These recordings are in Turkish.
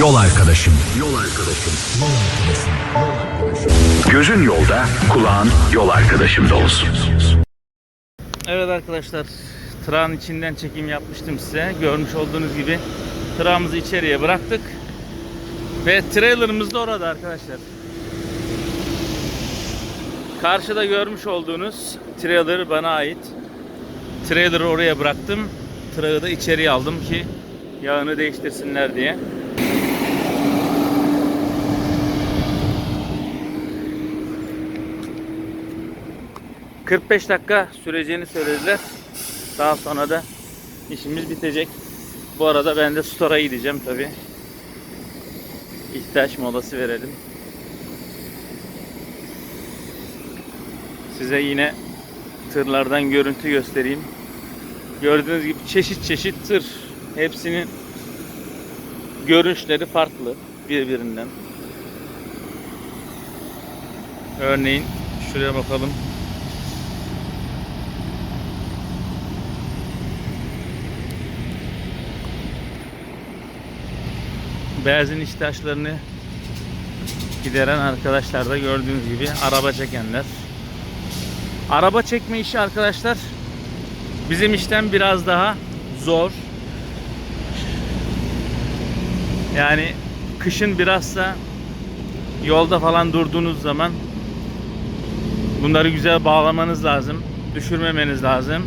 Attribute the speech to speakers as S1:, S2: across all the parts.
S1: Yol arkadaşım. Yol arkadaşım. Yol arkadaşım. Yol arkadaşım. Gözün yolda, kulağın yol arkadaşımda olsun.
S2: Evet arkadaşlar, tırağın içinden çekim yapmıştım size. Görmüş olduğunuz gibi tırağımızı içeriye bıraktık. Ve trailerımız da orada arkadaşlar. Karşıda görmüş olduğunuz trailer bana ait. Trailer'ı oraya bıraktım. Tırağı da içeriye aldım ki yağını değiştirsinler diye. ...45 dakika süreceğini söylediler. Daha sonra da işimiz bitecek. Bu arada ben de store'a gideceğim tabi. İhtiyaç molası verelim. Size yine tırlardan görüntü göstereyim. Gördüğünüz gibi çeşit çeşit tır. Hepsinin görünüşleri farklı birbirinden. Örneğin şuraya bakalım. Benzin ihtiyaçlarını gideren arkadaşlar da gördüğünüz gibi araba çekenler. Araba çekme işi arkadaşlar bizim işten biraz daha zor. Yani kışın bilhassa yolda falan durduğunuz zaman bunları güzel bağlamanız lazım. Düşürmemeniz lazım.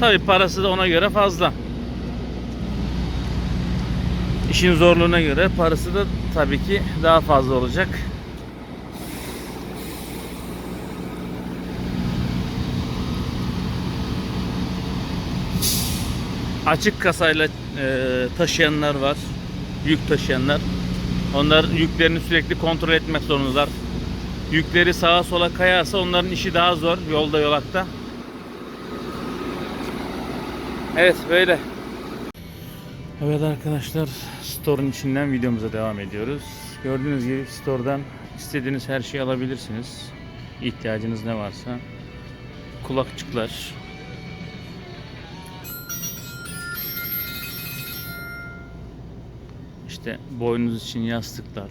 S2: Tabi parası da ona göre fazla. İşin zorluğuna göre parası da tabii ki daha fazla olacak. Açık kasayla e, taşıyanlar var. Yük taşıyanlar. Onlar yüklerini sürekli kontrol etmek zorundalar. Yükleri sağa sola kayarsa onların işi daha zor yolda yolakta. Evet böyle. Evet arkadaşlar store'un içinden videomuza devam ediyoruz. Gördüğünüz gibi store'dan istediğiniz her şeyi alabilirsiniz. İhtiyacınız ne varsa. Kulakçıklar. İşte boynunuz için yastıklar.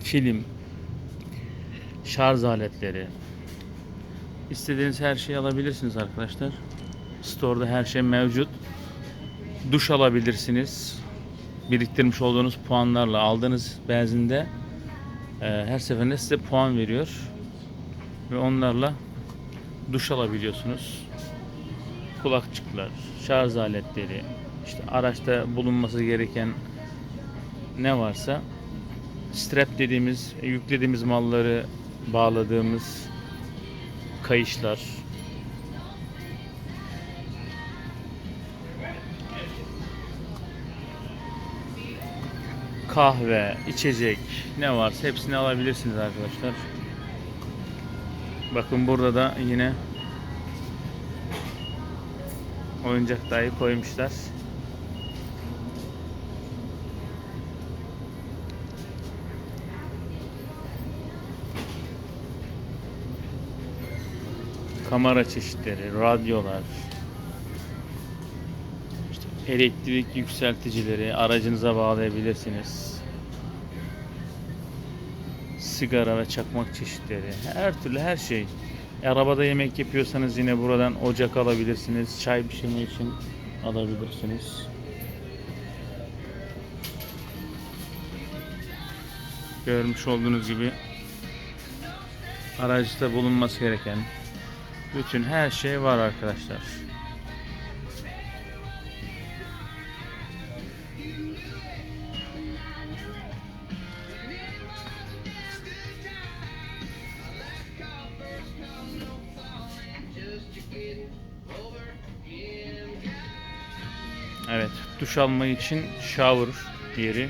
S2: Film. Şarj aletleri. İstediğiniz her şeyi alabilirsiniz arkadaşlar. Store'da her şey mevcut duş alabilirsiniz. Biriktirmiş olduğunuz puanlarla aldığınız benzinde e, her seferinde size puan veriyor. Ve onlarla duş alabiliyorsunuz. Kulakçıklar, şarj aletleri, işte araçta bulunması gereken ne varsa strap dediğimiz, yüklediğimiz malları bağladığımız kayışlar, kahve, içecek ne varsa hepsini alabilirsiniz arkadaşlar. Bakın burada da yine oyuncak dahi koymuşlar. Kamera çeşitleri, radyolar, elektrik yükselticileri aracınıza bağlayabilirsiniz. Sigara ve çakmak çeşitleri, her türlü her şey. Arabada yemek yapıyorsanız yine buradan ocak alabilirsiniz. Çay pişirme için alabilirsiniz. Görmüş olduğunuz gibi araçta bulunması gereken bütün her şey var arkadaşlar. Duş için shower yeri.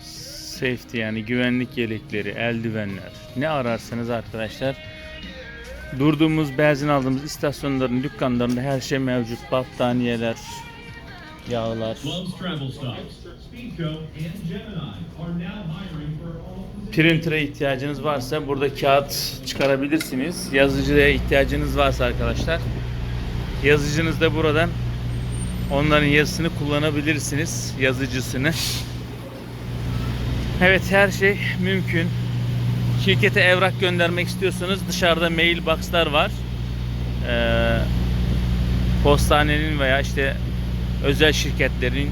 S2: Safety yani güvenlik yelekleri, eldivenler. Ne ararsanız arkadaşlar durduğumuz benzin aldığımız istasyonların dükkanlarında her şey mevcut. Battaniyeler, yağlar, printer'a ihtiyacınız varsa burada kağıt çıkarabilirsiniz. Yazıcıya ihtiyacınız varsa arkadaşlar yazıcınız da buradan onların yazısını kullanabilirsiniz. Yazıcısını. Evet her şey mümkün. Şirkete evrak göndermek istiyorsanız dışarıda mailboxlar var. Ee, postanenin veya işte özel şirketlerin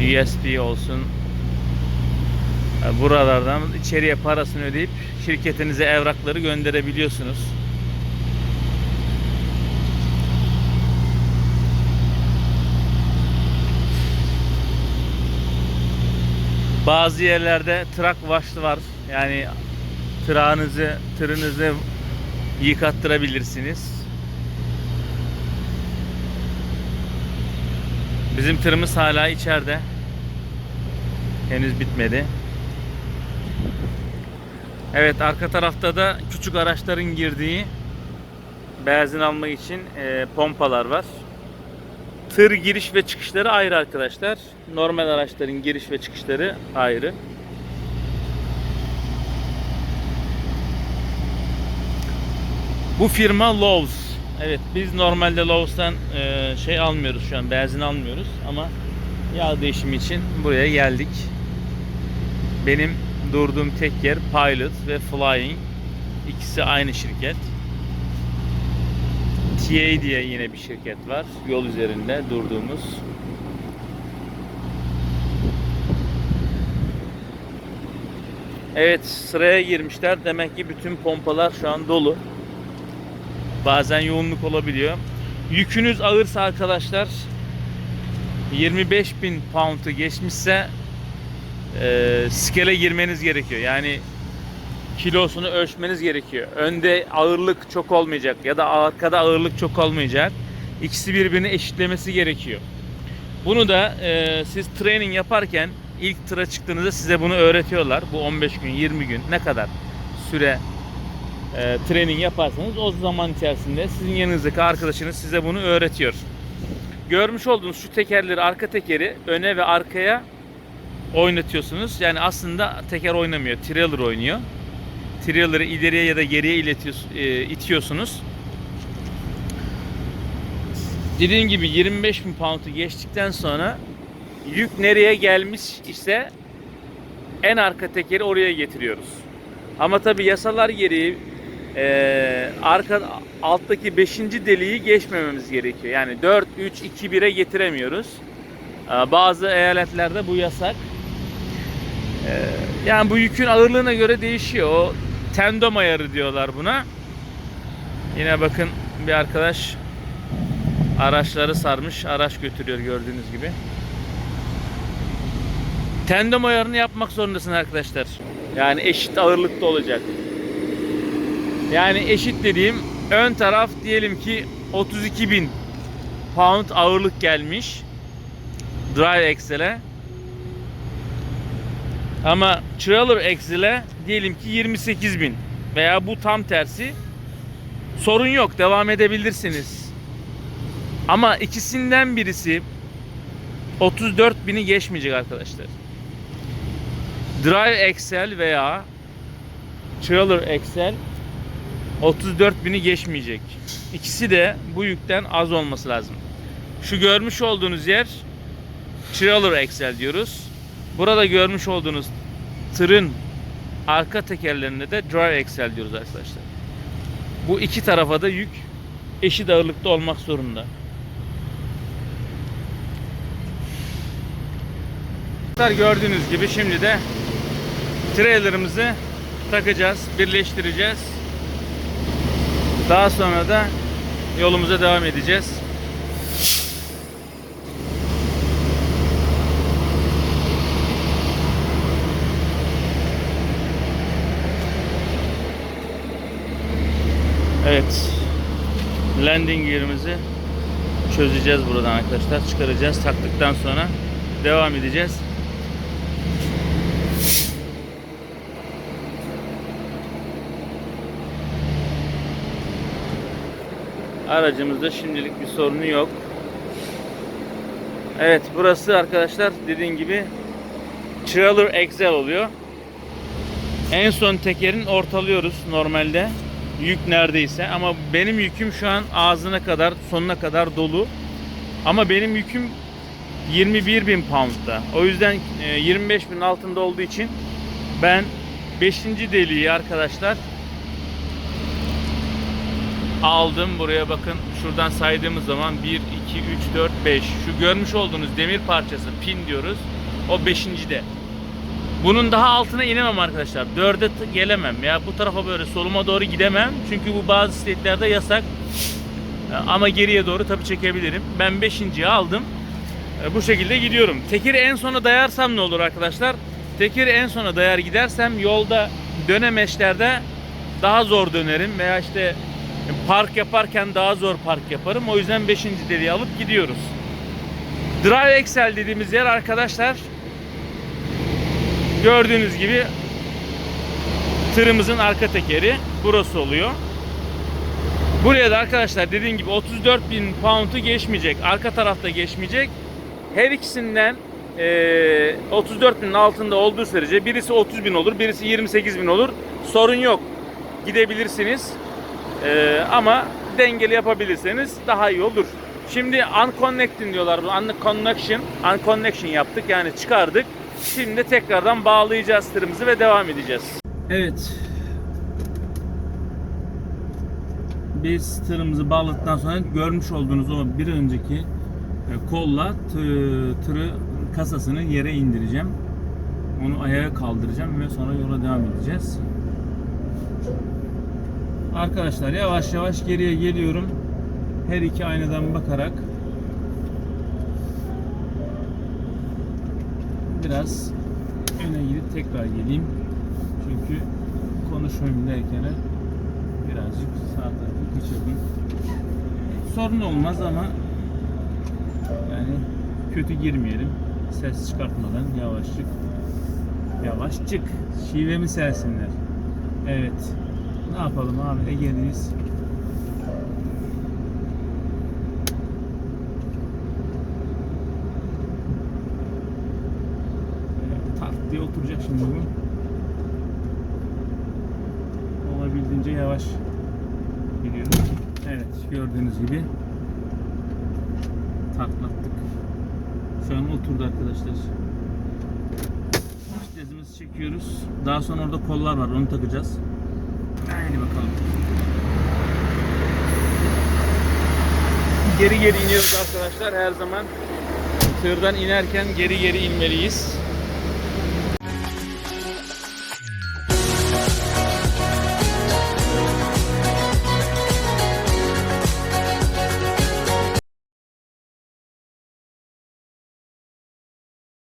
S2: e, USB olsun e, buralardan içeriye parasını ödeyip şirketinize evrakları gönderebiliyorsunuz. Bazı yerlerde trak vaşlı var. Yani tırağınızı, tırınızı yıkattırabilirsiniz. Bizim tırımız hala içeride. Henüz bitmedi. Evet arka tarafta da küçük araçların girdiği benzin almak için e, pompalar var. Tır giriş ve çıkışları ayrı arkadaşlar. Normal araçların giriş ve çıkışları ayrı. Bu firma Lowe's. Evet biz normalde Lowe's'tan e, şey almıyoruz şu an benzin almıyoruz ama yağ değişimi için buraya geldik. Benim durduğum tek yer Pilot ve Flying. İkisi aynı şirket. TA diye yine bir şirket var. Yol üzerinde durduğumuz. Evet sıraya girmişler. Demek ki bütün pompalar şu an dolu. Bazen yoğunluk olabiliyor. Yükünüz ağırsa arkadaşlar 25 bin pound'u geçmişse e, skele girmeniz gerekiyor. Yani kilosunu ölçmeniz gerekiyor. Önde ağırlık çok olmayacak ya da arkada ağırlık çok olmayacak. İkisi birbirini eşitlemesi gerekiyor. Bunu da e, siz training yaparken ilk tıra çıktığınızda size bunu öğretiyorlar. Bu 15 gün, 20 gün ne kadar süre e, training yaparsanız o zaman içerisinde sizin yanınızdaki arkadaşınız size bunu öğretiyor. Görmüş olduğunuz şu tekerleri, arka tekeri öne ve arkaya oynatıyorsunuz. Yani aslında teker oynamıyor, trailer oynuyor. Trailer'ı ileriye ya da geriye iletiyorsunuz, e, itiyorsunuz. Dediğim gibi 25 bin pound'u geçtikten sonra yük nereye gelmiş ise en arka tekeri oraya getiriyoruz. Ama tabi yasalar gereği e, arka alttaki 5. deliği geçmememiz gerekiyor. Yani 4, 3, 2, 1'e getiremiyoruz. E, bazı eyaletlerde bu yasak. E, yani bu yükün ağırlığına göre değişiyor. O tendom ayarı diyorlar buna. Yine bakın bir arkadaş araçları sarmış. Araç götürüyor gördüğünüz gibi. Tendom ayarını yapmak zorundasın arkadaşlar. Yani eşit ağırlıkta olacak. Yani eşit dediğim ön taraf diyelim ki 32 bin pound ağırlık gelmiş. Drive axle'e. Ama trailer axle'e diyelim ki 28 bin veya bu tam tersi. Sorun yok devam edebilirsiniz. Ama ikisinden birisi 34 bini geçmeyecek arkadaşlar. Drive Excel veya Trailer Excel 34 bini geçmeyecek. İkisi de bu yükten az olması lazım. Şu görmüş olduğunuz yer Trailer Excel diyoruz. Burada görmüş olduğunuz tırın arka tekerlerinde de Drive Excel diyoruz arkadaşlar. Bu iki tarafa da yük eşit ağırlıkta olmak zorunda. Gördüğünüz gibi şimdi de trailerımızı takacağız, birleştireceğiz. Daha sonra da yolumuza devam edeceğiz. Evet. Landing gear'imizi çözeceğiz buradan arkadaşlar. Çıkaracağız. Taktıktan sonra devam edeceğiz. Aracımızda şimdilik bir sorunu yok. Evet burası arkadaşlar dediğim gibi Trailer Excel oluyor. En son tekerin ortalıyoruz normalde. Yük neredeyse ama benim yüküm şu an ağzına kadar sonuna kadar dolu. Ama benim yüküm 21 bin pound'da. O yüzden e, 25 bin altında olduğu için ben 5. deliği arkadaşlar aldım. Buraya bakın şuradan saydığımız zaman 1, 2, 3, 4, 5. Şu görmüş olduğunuz demir parçası pin diyoruz. O 5. de. Bunun daha altına inemem arkadaşlar. 4'e t- gelemem ya. Bu tarafa böyle soluma doğru gidemem. Çünkü bu bazı state'lerde yasak. E, Ama geriye doğru tabii çekebilirim. Ben 5.yi aldım. E, Bu şekilde gidiyorum. Tekeri en sona dayarsam ne olur arkadaşlar? Tekeri en sona dayar gidersem yolda dönemeçlerde daha zor dönerim veya işte park yaparken daha zor park yaparım. O yüzden 5. deliği alıp gidiyoruz. Drive Excel dediğimiz yer arkadaşlar gördüğünüz gibi tırımızın arka tekeri burası oluyor. Buraya da arkadaşlar dediğim gibi 34 bin pound'u geçmeyecek. Arka tarafta geçmeyecek. Her ikisinden eee 34 binin altında olduğu sürece birisi 30 bin olur, birisi 28 bin olur. Sorun yok. Gidebilirsiniz. Eee, ama dengeli yapabilirseniz daha iyi olur. Şimdi unconnecting diyorlar. bu. Unconnection, unconnection yaptık yani çıkardık. Şimdi tekrardan bağlayacağız tırımızı ve devam edeceğiz. Evet. Biz tırımızı bağladıktan sonra görmüş olduğunuz o bir önceki e, kolla tı- tırı kasasını yere indireceğim. Onu ayağa kaldıracağım ve sonra yola devam edeceğiz. Arkadaşlar yavaş yavaş geriye geliyorum. Her iki aynadan bakarak biraz öne gidip tekrar geleyim. Çünkü konuşmayayım derken birazcık sağ tarafı kaçırdım. Sorun olmaz ama yani kötü girmeyelim. Ses çıkartmadan yavaşçık yavaşçık şivemi sersinler. Evet. Ne yapalım abi. Evet, Tak diye oturacak şimdi bu. Olabildiğince yavaş gidiyorum. Evet gördüğünüz gibi taklattık. Şu an oturdu arkadaşlar. Vitesimizi çekiyoruz. Daha sonra orada kollar var onu takacağız. Haydi bakalım. Geri geri iniyoruz arkadaşlar her zaman. Tırdan inerken geri geri inmeliyiz.